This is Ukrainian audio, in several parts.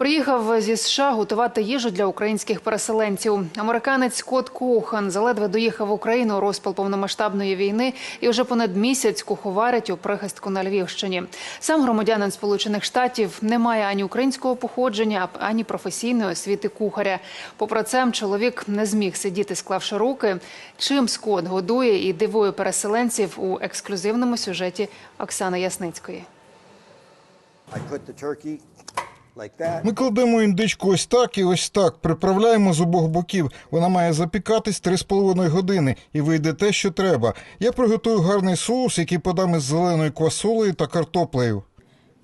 Приїхав зі США готувати їжу для українських переселенців. Американець Скотт Коухан заледве доїхав в Україну у розпал повномасштабної війни і вже понад місяць куховарить у прихистку на Львівщині. Сам громадянин Сполучених Штатів не має ані українського походження, ані професійної освіти кухаря. Попри це, чоловік не зміг сидіти, склавши руки. Чим Скотт годує і дивує переселенців у ексклюзивному сюжеті Оксани Ясницької. Ми кладемо індичку ось так і ось так. Приправляємо з обох боків. Вона має запікатись 3,5 години і вийде те, що треба. Я приготую гарний соус, який подам із зеленою квасолею та картоплею.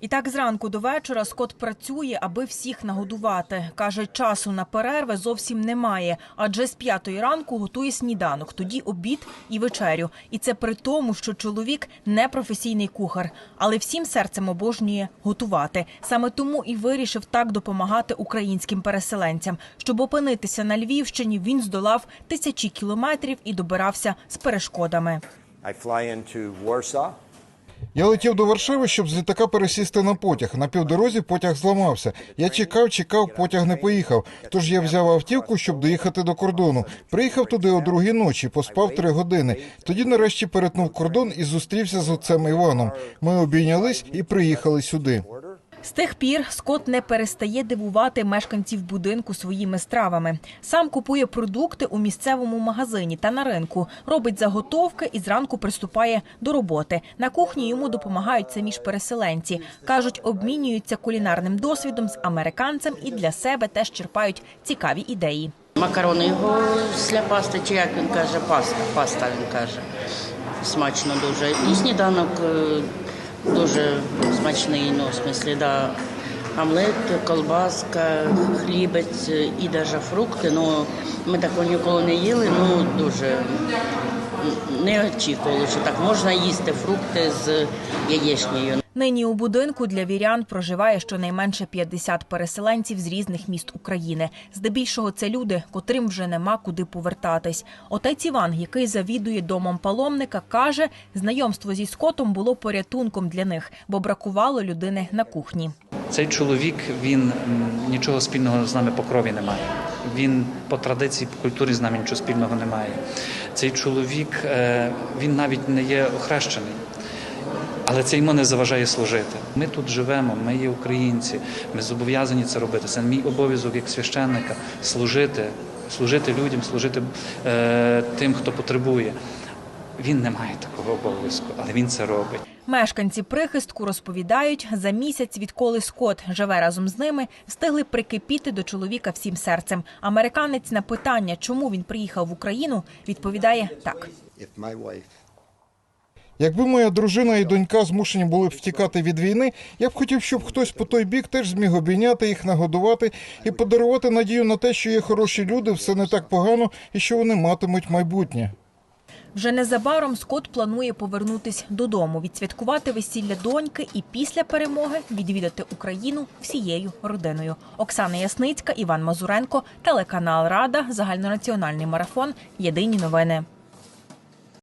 І так зранку до вечора Скот працює, аби всіх нагодувати. Каже, часу на перерви зовсім немає, адже з п'ятої ранку готує сніданок, тоді обід і вечерю. І це при тому, що чоловік не професійний кухар, але всім серцем обожнює готувати. Саме тому і вирішив так допомагати українським переселенцям. Щоб опинитися на Львівщині, він здолав тисячі кілометрів і добирався з перешкодами. I fly into Warsaw. Я летів до Варшави, щоб з літака пересісти на потяг. На півдорозі потяг зламався. Я чекав, чекав, потяг не поїхав. Тож я взяв автівку, щоб доїхати до кордону. Приїхав туди о другій ночі, поспав три години. Тоді нарешті перетнув кордон і зустрівся з отцем Іваном. Ми обійнялись і приїхали сюди. З тих пір Скот не перестає дивувати мешканців будинку своїми стравами. Сам купує продукти у місцевому магазині та на ринку, робить заготовки і зранку приступає до роботи. На кухні йому допомагають самі ж переселенці. кажуть, обмінюються кулінарним досвідом з американцем і для себе теж черпають цікаві ідеї. Макарони його для пасти, чи як він каже, паста, паста він каже. Смачно дуже. І сніданок е, дуже смачний, ну, в смислі, да. Омлет, колбаска, хлібець і навіть фрукти. Ну, ми такого ніколи не їли, ну дуже не очікували, що так можна їсти фрукти з яєчнею. Нині у будинку для вірян проживає щонайменше 50 переселенців з різних міст України. Здебільшого це люди, котрим вже нема куди повертатись. Отець Іван, який завідує домом паломника, каже, знайомство зі скотом було порятунком для них, бо бракувало людини на кухні. Цей чоловік він нічого спільного з нами по крові не має. Він по традиції, по культурі з нами нічого спільного не має. Цей чоловік е, він навіть не є охрещений. Але це йому не заважає служити. Ми тут живемо, ми є українці, ми зобов'язані це робити. Це мій обов'язок як священника служити, служити людям, служити е, тим, хто потребує. Він не має такого обов'язку, але він це робить. Мешканці прихистку розповідають, за місяць, відколи Скот живе разом з ними, встигли прикипіти до чоловіка всім серцем. Американець на питання, чому він приїхав в Україну, відповідає так. Якби моя дружина і донька змушені були б втікати від війни, я б хотів, щоб хтось по той бік теж зміг обійняти їх, нагодувати і подарувати надію на те, що є хороші люди, все не так погано і що вони матимуть майбутнє. Вже незабаром Скот планує повернутись додому, відсвяткувати весілля доньки і після перемоги відвідати Україну всією родиною. Оксана Ясницька, Іван Мазуренко, телеканал Рада, загальнонаціональний марафон. Єдині новини.